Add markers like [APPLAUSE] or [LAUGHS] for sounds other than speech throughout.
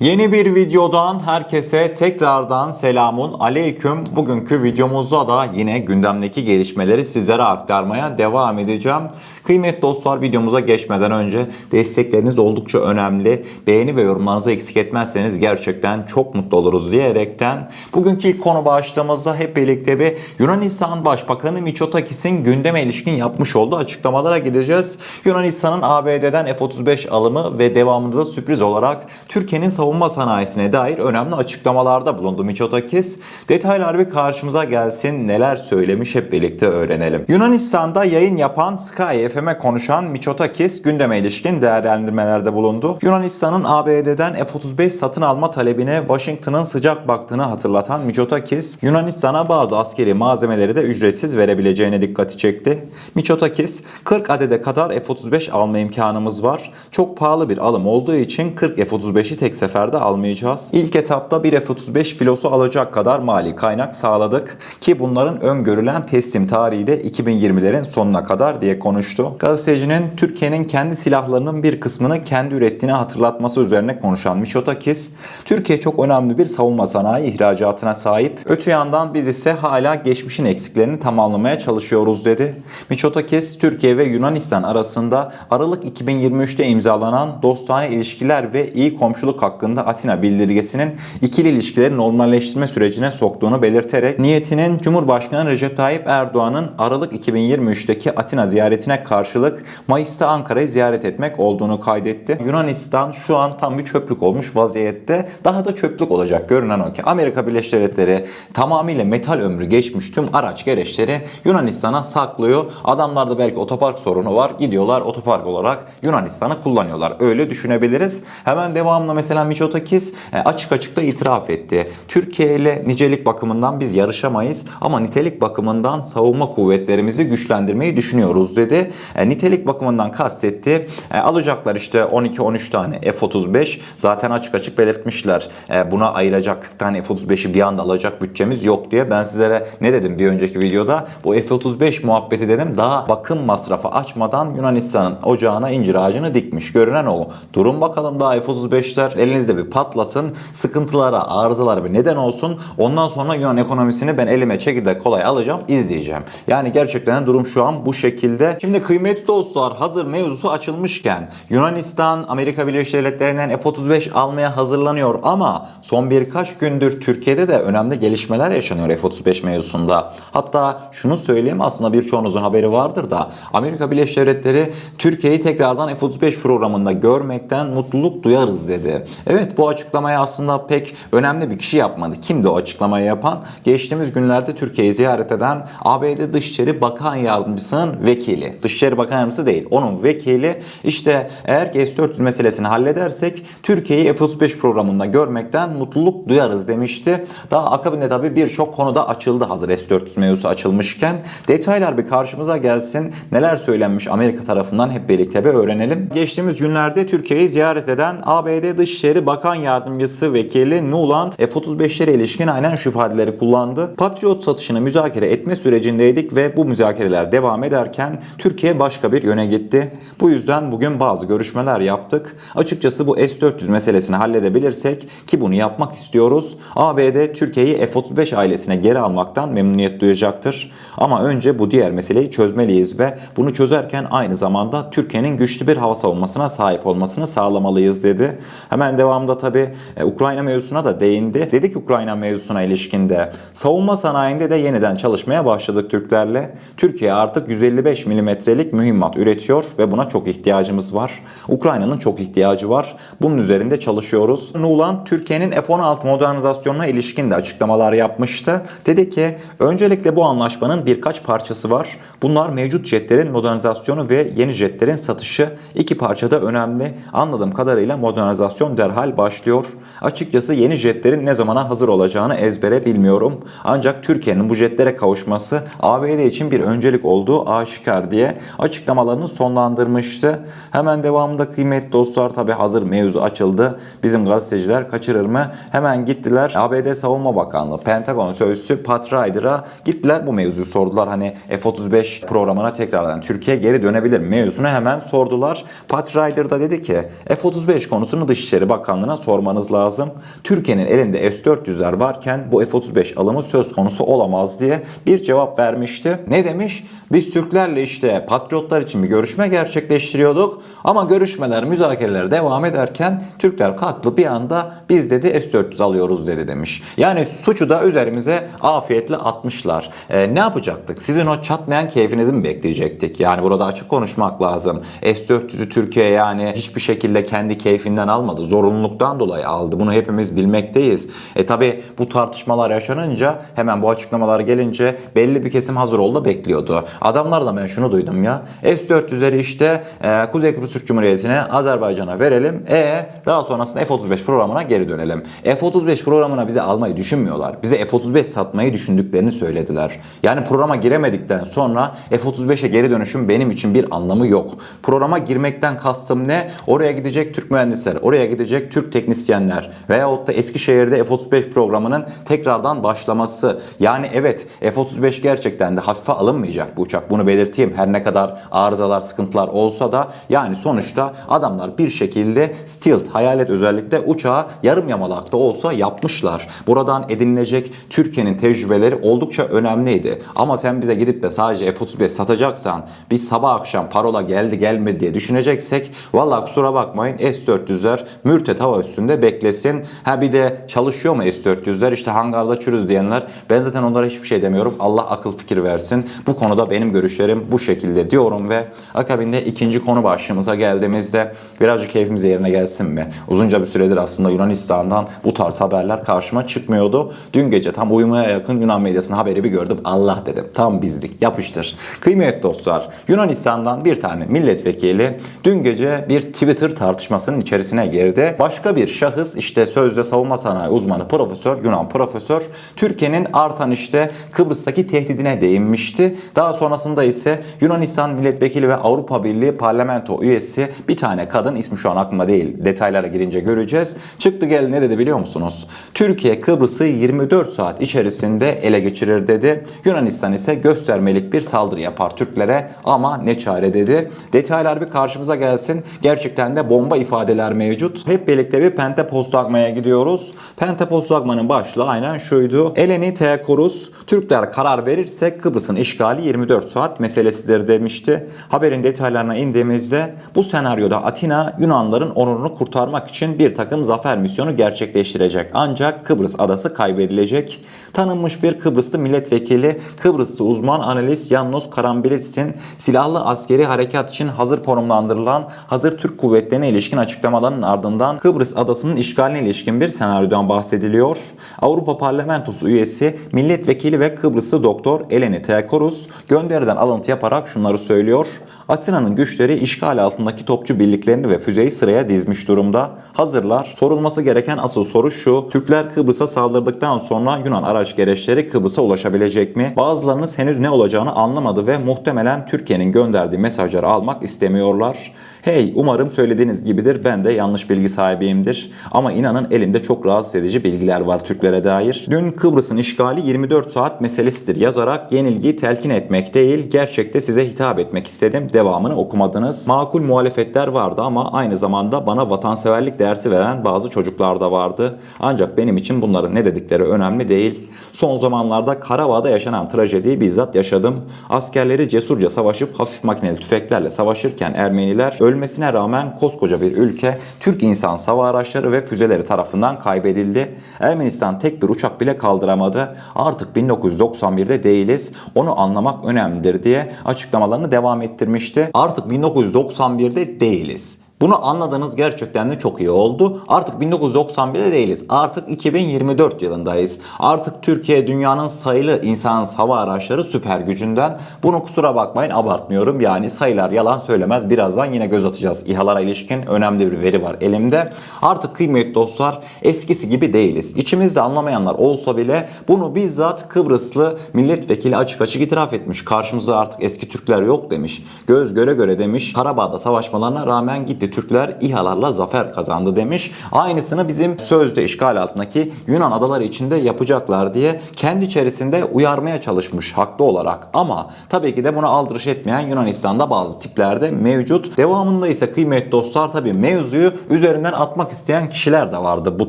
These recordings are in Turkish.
Yeni bir videodan herkese tekrardan selamun aleyküm. Bugünkü videomuzda da yine gündemdeki gelişmeleri sizlere aktarmaya devam edeceğim. Kıymetli dostlar videomuza geçmeden önce destekleriniz oldukça önemli. Beğeni ve yorumlarınızı eksik etmezseniz gerçekten çok mutlu oluruz diyerekten bugünkü ilk konu başlığımızda hep birlikte bir Yunanistan Başbakanı Mitsotakis'in gündeme ilişkin yapmış olduğu açıklamalara gideceğiz. Yunanistan'ın ABD'den F-35 alımı ve devamında da sürpriz olarak Türkiye'nin savunma sanayisine dair önemli açıklamalarda bulundu Mitsotakis. Detaylar bir karşımıza gelsin neler söylemiş hep birlikte öğrenelim. Yunanistan'da yayın yapan Sky FM'e konuşan Mitsotakis gündeme ilişkin değerlendirmelerde bulundu. Yunanistan'ın ABD'den F-35 satın alma talebine Washington'ın sıcak baktığını hatırlatan Mitsotakis, Yunanistan'a bazı askeri malzemeleri de ücretsiz verebileceğine dikkati çekti. Mitsotakis, 40 adede kadar F-35 alma imkanımız var. Çok pahalı bir alım olduğu için 40 F-35'i tek seferde almayacağız. İlk etapta bir F-35 filosu alacak kadar mali kaynak sağladık ki bunların öngörülen teslim tarihi de 2020'lerin sonuna kadar diye konuştu. Gazetecinin Türkiye'nin kendi silahlarının bir kısmını kendi ürettiğini hatırlatması üzerine konuşan Mitsotakis, Türkiye çok önemli bir savunma sanayi ihracatına sahip. Öte yandan biz ise hala geçmişin eksiklerini tamamlamaya çalışıyoruz dedi. Mitsotakis, Türkiye ve Yunanistan arasında Aralık 2023'te imzalanan dostane ilişkiler ve iyi komşuluk hakkında Atina bildirgesinin ikili ilişkileri normalleştirme sürecine soktuğunu belirterek niyetinin Cumhurbaşkanı Recep Tayyip Erdoğan'ın Aralık 2023'teki Atina ziyaretine karşılık Mayıs'ta Ankara'yı ziyaret etmek olduğunu kaydetti. Yunanistan şu an tam bir çöplük olmuş vaziyette. Daha da çöplük olacak görünen o ki Amerika Birleşik Devletleri tamamıyla metal ömrü geçmiş tüm araç gereçleri Yunanistan'a saklıyor. Adamlarda belki otopark sorunu var. Gidiyorlar otopark olarak Yunanistan'ı kullanıyorlar. Öyle düşünebiliriz. Hemen devamlı mesela Mitsotakis e, açık açık da itiraf etti. Türkiye ile nicelik bakımından biz yarışamayız ama nitelik bakımından savunma kuvvetlerimizi güçlendirmeyi düşünüyoruz dedi. E, nitelik bakımından kastetti. E, alacaklar işte 12-13 tane F-35 zaten açık açık belirtmişler. Buna ayıracak 40 tane F-35'i bir anda alacak bütçemiz yok diye. Ben sizlere ne dedim bir önceki videoda? Bu F-35 muhabbeti dedim daha bakım masrafı açmadan Yunanistan'ın ocağına incir ağacını dikmiş. Görünen o. Durun bakalım daha F-35'ler elinizde bir patlasın. Sıkıntılara, arızalara bir neden olsun. Ondan sonra Yunan ekonomisini ben elime çekirdek kolay alacağım, izleyeceğim. Yani gerçekten durum şu an bu şekilde. Şimdi kıymetli dostlar hazır mevzusu açılmışken Yunanistan Amerika Birleşik Devletleri'nden F-35 almaya hazırlanıyor ama son birkaç gündür Türkiye'de de önemli gelişmeler yaşanıyor F-35 mevzusunda. Hatta şunu söyleyeyim aslında birçoğunuzun haberi vardır da Amerika Birleşik Devletleri Türkiye'yi tekrardan F-35 programında görmekten mutluluk duyarız dedi. Evet bu açıklamayı aslında pek önemli bir kişi yapmadı. Kimdi o açıklamayı yapan? Geçtiğimiz günlerde Türkiye'yi ziyaret eden ABD Dışişleri Bakan Yardımcısının vekili. Dışişleri Bakan Yardımcısı değil. Onun vekili işte eğer ki S-400 meselesini halledersek Türkiye'yi F-35 programında görmekten mutluluk duyarız demişti. Daha akabinde tabii birçok konuda açıldı hazır S-400 mevzusu açılmışken. Detaylar bir karşımıza gelsin. Neler söylenmiş Amerika tarafından hep birlikte bir öğrenelim. Geçtiğimiz günlerde Türkiye'yi ziyaret eden ABD Dışişleri Bakan Yardımcısı vekili Nuland F-35'lere ilişkin aynen şu ifadeleri kullandı. Patriot satışını müzakere etme sürecindeydik ve bu müzakereler devam ederken Türkiye başka bir yöne gitti. Bu yüzden bugün bazı görüşmeler yaptık. Açıkçası bu S-400 meselesini halledebilirsek ki bunu yapmak istiyoruz. ABD Türkiye'yi F-35 ailesine geri almaktan memnuniyet duyacaktır. Ama önce bu diğer meseleyi çözmeliyiz ve bunu çözerken aynı zamanda Türkiye'nin güçlü bir hava savunmasına sahip olmasını sağlamalıyız dedi. Hemen devamında tabi Ukrayna mevzusuna da değindi. Dedi ki Ukrayna mevzusuna ilişkinde savunma sanayinde de yeniden çalışmaya başladık Türklerle. Türkiye artık 155 milimetrelik mühimmat üretiyor ve buna çok ihtiyacımız var. Ukrayna'nın çok ihtiyacı var. Bunun üzerinde çalışıyoruz. Nuland Türkiye'nin F-16 modernizasyonuna ilişkin de açıklamalar yapmıştı. Dedi ki öncelikle bu anlaşmanın birkaç parçası var. Bunlar mevcut jetlerin modernizasyonu ve yeni jetlerin satışı. İki parçada önemli. Anladığım kadarıyla modernizasyon derhal başlıyor. Açıkçası yeni jetlerin ne zamana hazır olacağını ezbere bilmiyorum. Ancak Türkiye'nin bu jetlere kavuşması ABD için bir öncelik olduğu aşikar diye açıklamalarını sonlandırmıştı. Hemen devamında kıymetli dostlar tabi hazır mevzu açıldı. Bizim gazeteciler kaçırır mı? Hemen gittiler ABD Savunma Bakanlığı Pentagon Sözcüsü Pat Ryder'a gittiler bu mevzuyu sordular. Hani F-35 programına tekrardan Türkiye geri dönebilir mevzusunu hemen sordular. Pat Ryder da dedi ki F-35 konusunu Dışişleri Bakanlığı Bakanlığı'na sormanız lazım. Türkiye'nin elinde S-400'ler varken bu F-35 alımı söz konusu olamaz diye bir cevap vermişti. Ne demiş? Biz Türklerle işte patriotlar için bir görüşme gerçekleştiriyorduk ama görüşmeler, müzakereler devam ederken Türkler kalktı bir anda biz dedi S-400 alıyoruz dedi demiş. Yani suçu da üzerimize afiyetle atmışlar. Ee, ne yapacaktık? Sizin o çatmayan keyfinizi mi bekleyecektik? Yani burada açık konuşmak lazım. S-400'ü Türkiye yani hiçbir şekilde kendi keyfinden almadı. Zorunluluktan dolayı aldı. Bunu hepimiz bilmekteyiz. E tabi bu tartışmalar yaşanınca hemen bu açıklamalar gelince belli bir kesim hazır oldu bekliyordu. Adamlar da ben şunu duydum ya. S-400'leri işte e, Kuzey Kıbrıs Türk Cumhuriyeti'ne Azerbaycan'a verelim. E daha sonrasında F-35 programına geri dönelim. F-35 programına bize almayı düşünmüyorlar. Bize F-35 satmayı düşündüklerini söylediler. Yani programa giremedikten sonra F-35'e geri dönüşüm benim için bir anlamı yok. Programa girmekten kastım ne? Oraya gidecek Türk mühendisler, oraya gidecek Türk teknisyenler veyahut da Eskişehir'de F-35 programının tekrardan başlaması. Yani evet F-35 gerçekten de hafife alınmayacak bu uçak. Bunu belirteyim. Her ne kadar arızalar, sıkıntılar olsa da yani sonuçta adamlar bir şekilde stealth, hayalet özellikle uçağı yarım yamalakta olsa yapmışlar. Buradan edinilecek Türkiye'nin tecrübeleri oldukça önemliydi. Ama sen bize gidip de sadece F-35 satacaksan biz sabah akşam parola geldi gelmedi diye düşüneceksek vallahi kusura bakmayın S-400'ler mürtet hava üstünde beklesin. Ha bir de çalışıyor mu S-400'ler işte hangarda çürüdü diyenler ben zaten onlara hiçbir şey demiyorum. Allah akıl fikir versin. Bu konuda benim görüşlerim bu şekilde diyorum ve akabinde ikinci konu başlığımıza geldiğimizde birazcık keyfimiz yerine gelsin mi? Uzunca bir süredir aslında Yunanistan'dan bu tarz haberler karşıma çıkmıyordu. Dün gece tam uyumaya yakın Yunan medyasının haberi bir gördüm. Allah dedim. Tam bizdik. Yapıştır. Kıymetli dostlar. Yunanistan'dan bir tane milletvekili dün gece bir Twitter tartışmasının içerisine girdi. Başka bir şahıs işte sözde savunma sanayi uzmanı profesör, Yunan profesör Türkiye'nin artan işte Kıbrıs'taki tehdidine değinmişti. Daha sonrasında ise Yunanistan milletvekili ve Avrupa Birliği parlamento üyesi bir tane kadın ismi şu an aklımda değil. Detaylara girince göreceğiz. Çıktı gel ne dedi biliyor musunuz? Türkiye Kıbrıs'ı 24 saat içerisinde ele geçirir dedi. Yunanistan ise göstermelik bir saldırı yapar Türklere ama ne çare dedi. Detaylar bir karşımıza gelsin. Gerçekten de bomba ifadeler mevcut. Hep birlikte bir Pente Postagma'ya gidiyoruz. Pente Postagma'nın başlığı aynen şuydu. Eleni Teokorus, Türkler karar verirse Kıbrıs'ın işgali 24 saat meselesidir demişti. Haberin detaylarına indiğimizde bu senaryoda Atina Yunanların onurunu kurtarmak için bir takım zafer misyonu gerçekleştirecek. Ancak Kıbrıs adası kaybedilecek. Tanınmış bir Kıbrıslı milletvekili Kıbrıslı uzman analist Yannos Karambilits'in silahlı askeri harekat için hazır konumlandırılan hazır Türk kuvvetlerine ilişkin açıklamalarının ardından Kıbrıs adasının işgaline ilişkin bir senaryodan bahsediliyor. Avrupa Parlamentosu üyesi milletvekili ve Kıbrıslı doktor Eleni Teokorus gönderiden alıntı yaparak şunları söylüyor. Atina'nın güçleri işgal altındaki topçu birliklerini ve füzeyi sıraya dizmiş durumda. Hazırlar. Sorulması gereken asıl soru şu. Türkler Kıbrıs'a saldırdıktan sonra Yunan araç gereçleri Kıbrıs'a ulaşabilecek mi? Bazılarınız henüz ne olacağını anlamadı ve muhtemelen Türkiye'nin gönderdiği mesajları almak istemiyorlar. Hey umarım söylediğiniz gibidir ben de yanlış bilgi sahibiyimdir. Ama inanın elimde çok rahatsız edici bilgiler var Türklere dair. Dün Kıbrıs'ın işgali 24 saat meselesidir yazarak yenilgiyi telkin etmek değil gerçekte size hitap etmek istedim. Devamını okumadınız. Makul muhalefetler vardı ama aynı zamanda bana vatanseverlik dersi veren bazı çocuklar da vardı. Ancak benim için bunların ne dedikleri önemli değil. Son zamanlarda Karabağ'da yaşanan trajediyi bizzat yaşadım. Askerleri cesurca savaşıp hafif makineli tüfeklerle savaşırken Ermeniler ölmesine rağmen koskoca bir ülke Türk insan hava araçları ve füzeleri tarafından kaybedildi. Ermenistan tek bir uçak bile kaldıramadı. Artık 1991'de değiliz. Onu anlamak önemlidir diye açıklamalarını devam ettirmişti. Artık 1991'de değiliz. Bunu anladığınız gerçekten de çok iyi oldu. Artık 1991'de değiliz. Artık 2024 yılındayız. Artık Türkiye dünyanın sayılı insansız hava araçları süper gücünden. Bunu kusura bakmayın abartmıyorum. Yani sayılar yalan söylemez. Birazdan yine göz atacağız. İHA'lara ilişkin önemli bir veri var elimde. Artık kıymetli dostlar eskisi gibi değiliz. İçimizde anlamayanlar olsa bile bunu bizzat Kıbrıslı milletvekili açık açık itiraf etmiş. Karşımızda artık eski Türkler yok demiş. Göz göre göre demiş. Karabağ'da savaşmalarına rağmen gitti Türkler İHA'larla zafer kazandı demiş. Aynısını bizim sözde işgal altındaki Yunan adaları içinde yapacaklar diye kendi içerisinde uyarmaya çalışmış haklı olarak. Ama tabii ki de buna aldırış etmeyen Yunanistan'da bazı tiplerde mevcut. Devamında ise kıymetli dostlar tabii mevzuyu üzerinden atmak isteyen kişiler de vardı bu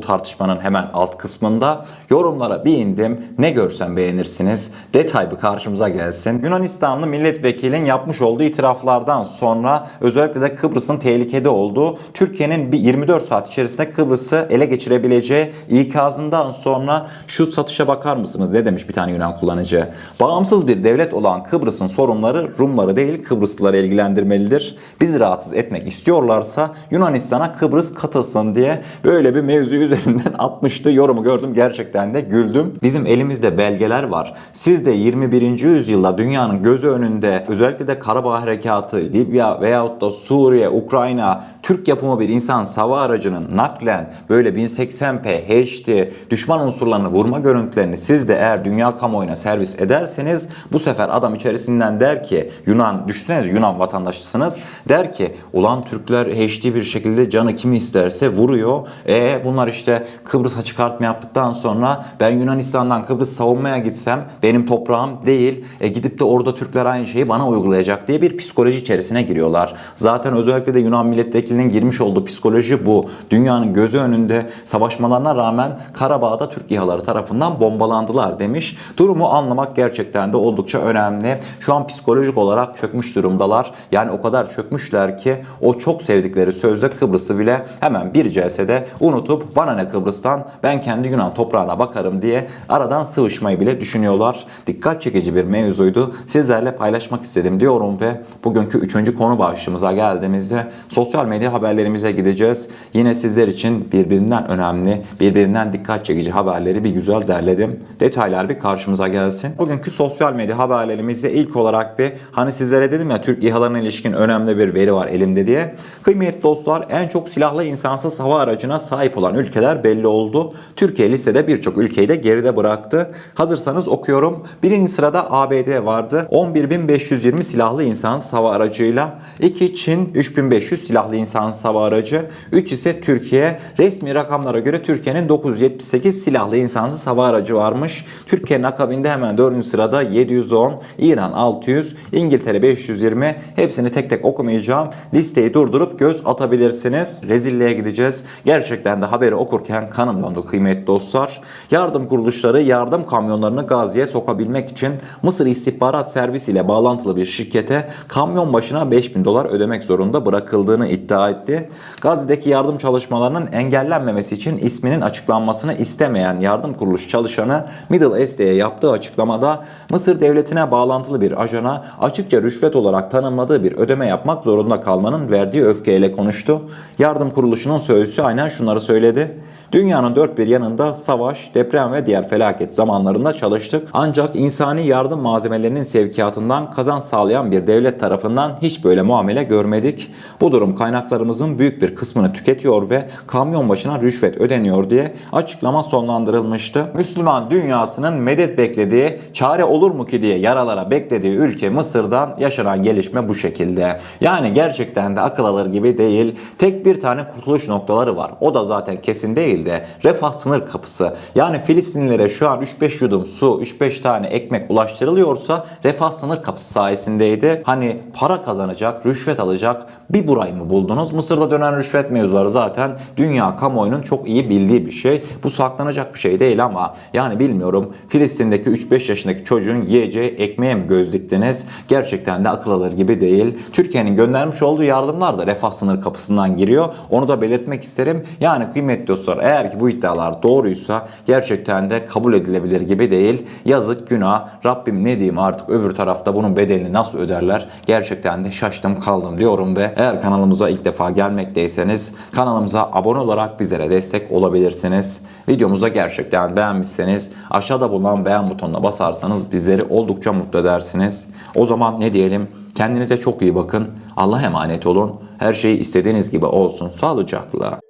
tartışmanın hemen alt kısmında. Yorumlara bir indim. Ne görsem beğenirsiniz. Detay bir karşımıza gelsin. Yunanistanlı milletvekilin yapmış olduğu itiraflardan sonra özellikle de Kıbrıs'ın tehlikede olduğu Türkiye'nin bir 24 saat içerisinde Kıbrıs'ı ele geçirebileceği ikazından sonra şu satışa bakar mısınız ne demiş bir tane Yunan kullanıcı. Bağımsız bir devlet olan Kıbrıs'ın sorunları Rumları değil Kıbrıslıları ilgilendirmelidir. Bizi rahatsız etmek istiyorlarsa Yunanistan'a Kıbrıs katılsın diye böyle bir mevzu üzerinden [LAUGHS] atmıştı. Yorumu gördüm gerçekten de güldüm. Bizim elimizde belgeler var. Siz de 21. yüzyılda dünyanın gözü önünde özellikle de Karabağ Harekatı, Libya veyahut da Suriye, Ukrayna, Türk yapımı bir insan hava aracının naklen böyle 1080p, HD, düşman unsurlarını vurma görüntülerini siz de eğer dünya kamuoyuna servis ederseniz bu sefer adam içerisinden der ki Yunan, düşünseniz Yunan vatandaşısınız der ki ulan Türkler HD bir şekilde canı kimi isterse vuruyor. E bunlar işte Kıbrıs'a çıkartma yaptıktan sonra ben Yunanistan'dan Kıbrıs savunmaya gitsem benim toprağım değil. E gidip de orada Türkler aynı şeyi bana uygulayacak diye bir psikoloji içerisine giriyorlar. Zaten özellikle de Yunan milletvekilinin girmiş olduğu psikoloji bu. Dünyanın gözü önünde savaşmalarına rağmen Karabağ'da Türk İHA'ları tarafından bombalandılar demiş. Durumu anlamak gerçekten de oldukça önemli. Şu an psikolojik olarak çökmüş durumdalar. Yani o kadar çökmüşler ki o çok sevdikleri sözde Kıbrıs'ı bile hemen bir celsede unutup bana ne Kıbrıs'tan ben kendi Yunan toprağına bakarım diye aradan sıvışmayı bile düşünüyorlar. Dikkat çekici bir mevzuydu. Sizlerle paylaşmak istedim diyorum ve bugünkü üçüncü konu başlığımıza geldiğimizde sosyal medya haberlerimize gideceğiz. Yine sizler için birbirinden önemli, birbirinden dikkat çekici haberleri bir güzel derledim. Detaylar bir karşımıza gelsin. Bugünkü sosyal medya haberlerimizde ilk olarak bir hani sizlere dedim ya Türk İHA'larına ilişkin önemli bir veri var elimde diye. Kıymetli dostlar en çok silahlı insansız hava aracına sahip olan ülkeler belli oldu. Türkiye listede birçok ülkeyi de geride bıraktı. Hazırsanız okuyorum. Birinci sırada ABD vardı. 11.520 silahlı insansız hava aracıyla. 2 Çin 3500 silahlı insansız hava aracı. 3 ise Türkiye. Resmi rakamlara göre Türkiye'nin 978 silahlı insansız hava aracı varmış. Türkiye'nin akabinde hemen 4. sırada 710, İran 600, İngiltere 520. Hepsini tek tek okumayacağım. Listeyi durdurup göz atabilirsiniz. Rezilliğe gideceğiz. Gerçekten de haberi okurken kanım dondu kıymetli dostlar. Yardım kuruluşları yardım kamyonlarını Gazze'ye sokabilmek için Mısır İstihbarat Servisi ile bağlantılı bir şirkete kamyon başına 5000 dolar ödemek zorunda bırakıldığını iddia etti. Gazze'deki yardım çalışmalarının engellenmemesi için isminin açıklanmasını istemeyen yardım kuruluş çalışanı Middle East'e yaptığı açıklamada Mısır devletine bağlantılı bir ajana açıkça rüşvet olarak tanımladığı bir ödeme yapmak zorunda kalmanın verdiği öfkeyle konuştu. Yardım kuruluşunun sözcüsü aynen şunları söyledi. Dünyanın dört bir yanında savaş, deprem ve diğer felaket zamanlarında çalıştık. Ancak insani yardım malzemelerinin sevkiyatından kazanç sağlayan bir devlet tarafından hiç böyle muamele görmedik. Bu durum kaynaklarımızın büyük bir kısmını tüketiyor ve kamyon başına rüşvet ödeniyor diye açıklama sonlandırılmıştı. Müslüman dünyasının medet beklediği, çare olur mu ki diye yaralara beklediği ülke Mısır'dan yaşanan gelişme bu şekilde. Yani gerçekten de akıl alır gibi değil. Tek bir tane kurtuluş noktaları var. O da zaten kesin değil de refah sınır kapısı. Yani Filistinlilere şu an 3-5 yudum su, 3-5 tane ekmek ulaştırılıyorsa refah sınır kapısı sayesindeydi. Hani para kazanacak, rüşvet alacak bir burayı mı buldunuz? Mısır'da dönen rüşvet mevzuları zaten dünya kamuoyunun çok iyi bildiği bir şey. Bu saklanacak bir şey değil ama yani bilmiyorum Filistin'deki 3-5 yaşındaki çocuğun yiyeceği ekmeğe mi göz diktiniz? Gerçekten de akıl alır gibi değil. Türkiye'nin göndermiş olduğu yardımlar da refah sınır kapısından giriyor. Onu da belirtmek isterim. Yani kıymetli dostlar eğer ki bu iddialar doğruysa gerçekten de kabul edilebilir gibi değil. Yazık günah. Rabbim ne diyeyim artık öbür tarafta bunun bedelini nasıl öderler? Gerçekten de şaştım kaldım diyorum ve eğer kanalımıza ilk defa gelmekteyseniz kanalımıza abone olarak bizlere destek olabilirsiniz. Videomuza gerçekten beğenmişseniz aşağıda bulunan beğen butonuna basarsanız bizleri oldukça mutlu edersiniz. O zaman ne diyelim? Kendinize çok iyi bakın. Allah'a emanet olun. Her şey istediğiniz gibi olsun. Sağlıcakla.